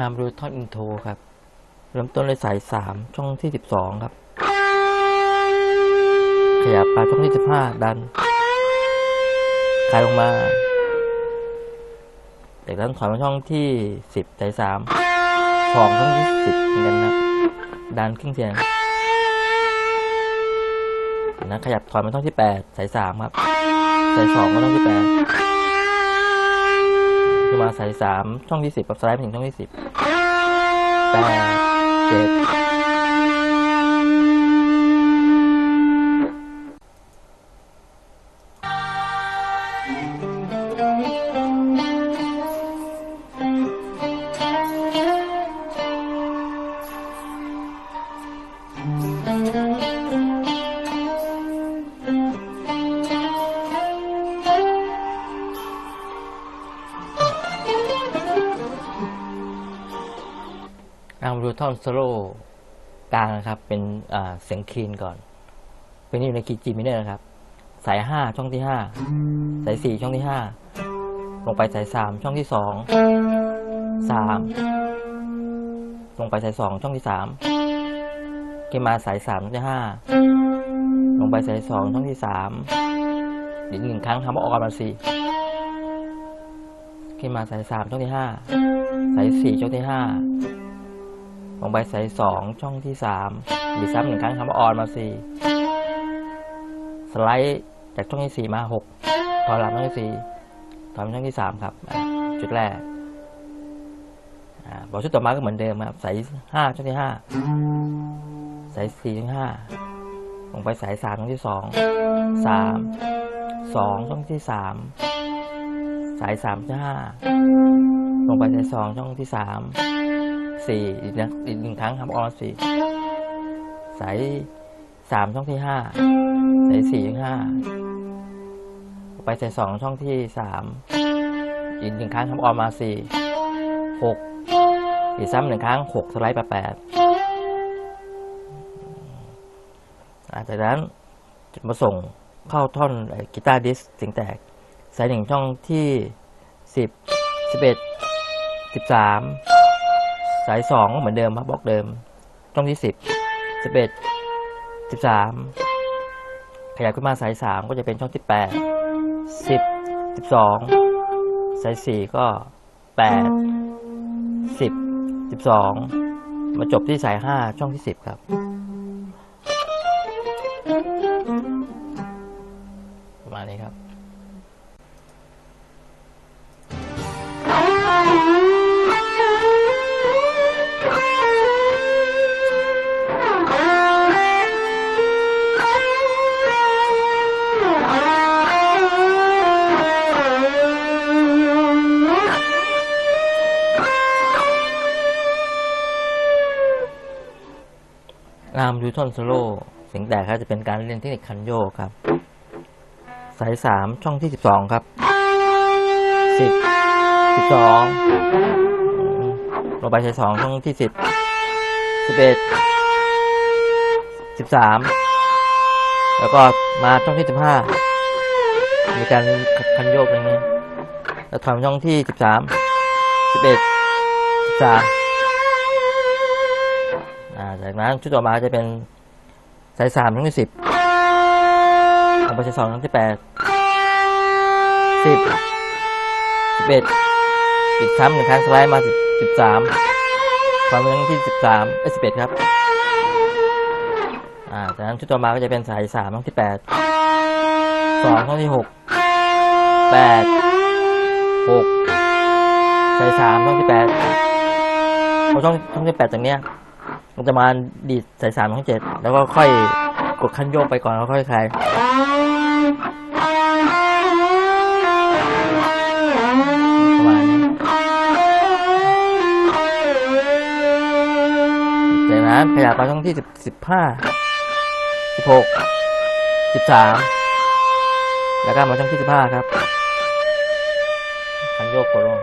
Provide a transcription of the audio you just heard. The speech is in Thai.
ตามรูท่อนอินโทรครับเริ่มต้นเลยสายสามช่องที่สิบสองครับ ขยับไปช่องที่สิบห้าดันคลายลงมาจากนั้นถอยมาช่องที่สิบสายสามสองช่องที่สิบเหมือนกันนะดันครึ่งเสียงนั้นขยับถอยมาช่องที่แปดสายสามครับสายสองมาช่องที่แปด มาสายสามช่องที่สิบกับสไลด์ไปถึงช่องที่สิบแปดเจ็ด เอามาดูท่อนโซโล่กลางนะครับ เป็นเสียงคีนก่อน เป็นอยู่ในคีย์จีมิเนอร์นะครับ สายห้าช่องที่ห้าสายสี่ช่องที่ห้าลงไปสายสามช่องที่สองสามลงไปสายสองช่องที่สามขึ้นมาสายสามช่องที่ห้าลงไปสายสองช่องที่สามอีกหนึ่งครั้งทำว่าออกมาสี่ขึ้นมาสายสามช่องที่ห้าสายสี่ช่องที่ห้า ลงไปสายสองช่องที่สามดีซ้ำหนึ่งครั้งคำว่าออนมาสี่สไลด์จากช่องที่สี่มาหกถอยหลังช่องที่สี่ถอยช่องที่สามครับจุดแรกอ่าบอกชุดต่อมาก็เหมือนเดิมครับสายห้าช่องที่ห้าสายสี่ช่องห้าลงไปสายสามช่องที่สองสามสองช่องที่สามสายสามช่องที่ห้าลงไปสายสองช่องที่สาม สี่อีกนะอีกหนึ่งครั้งครับออสี่สายสามช่องที่ห้าสายสี่ช่องห้าไปสายสองช่องที่สามอีกหนึ่งครั้งครับออมาสี่หกอีกซ้ำหนึ่งครั้งหกสไลด์ไปแปดอาจากนั้นจะมาส่งเข้าท่อนกีตาร์ดิสเสียงแตก สายหนึ่งช่องที่สิบสิบเอ็ดสิบสามายสองก็เหมือนเดิมครับบล็อกเดิม ช่องที่สิบสิบเอ็ดสิบสามขยับขึ้นมาสายสามก็จะเป็นช่องที่แปดสิบสิบสองสายสี่ก็แปดสิบสิบสองมาจบที่สายห้าช่องที่สิบครับ นามยูทอนโซโล่เสียงแตกครับจะเป็นการเล่นเทคนิคคันโยกครับ สายสามช่องที่สิบสองครับสิบสิบสองลงไปสายสองช่องที่สิบสิบเอ็ดสิบสามแล้วก็มาช่องที่สิบห้ามีการคันโยกอย่างนี้แล้วทำช่องที่สิบสามสิบเอ็ดสิบสาม จากนั้นชุดต่อมาจะเป็นสายสามช่องที่สิบลงไปสายสองช่องที่แปดสิบสิบเอ็ดอีกครั้งหนึ่งครั้งสไลด์มาสิบสิบสามความเป็นช่องที่สิบสามเอ้สิบเอ็ดครับอ่าจากนั้นชุดต่อมาก็จะเป็นสายสามช่องที่แปดสองช่องที่หกแปดหกสายสามช่องที่แปดพอช่องช่องที่แปดจากเนี้ย มันจะมาดีดสายสามของเจ็ดแล้วก็ค่อยกดขั้นโยกไปก่อนแล้วค่อยคลายประมาณนี้จากนั้นขยับไปช่องที่สิบสิบห้าสิบหกสิบสามแล้วก็มาช่องที่สิบห้าครับคันโยกกดลง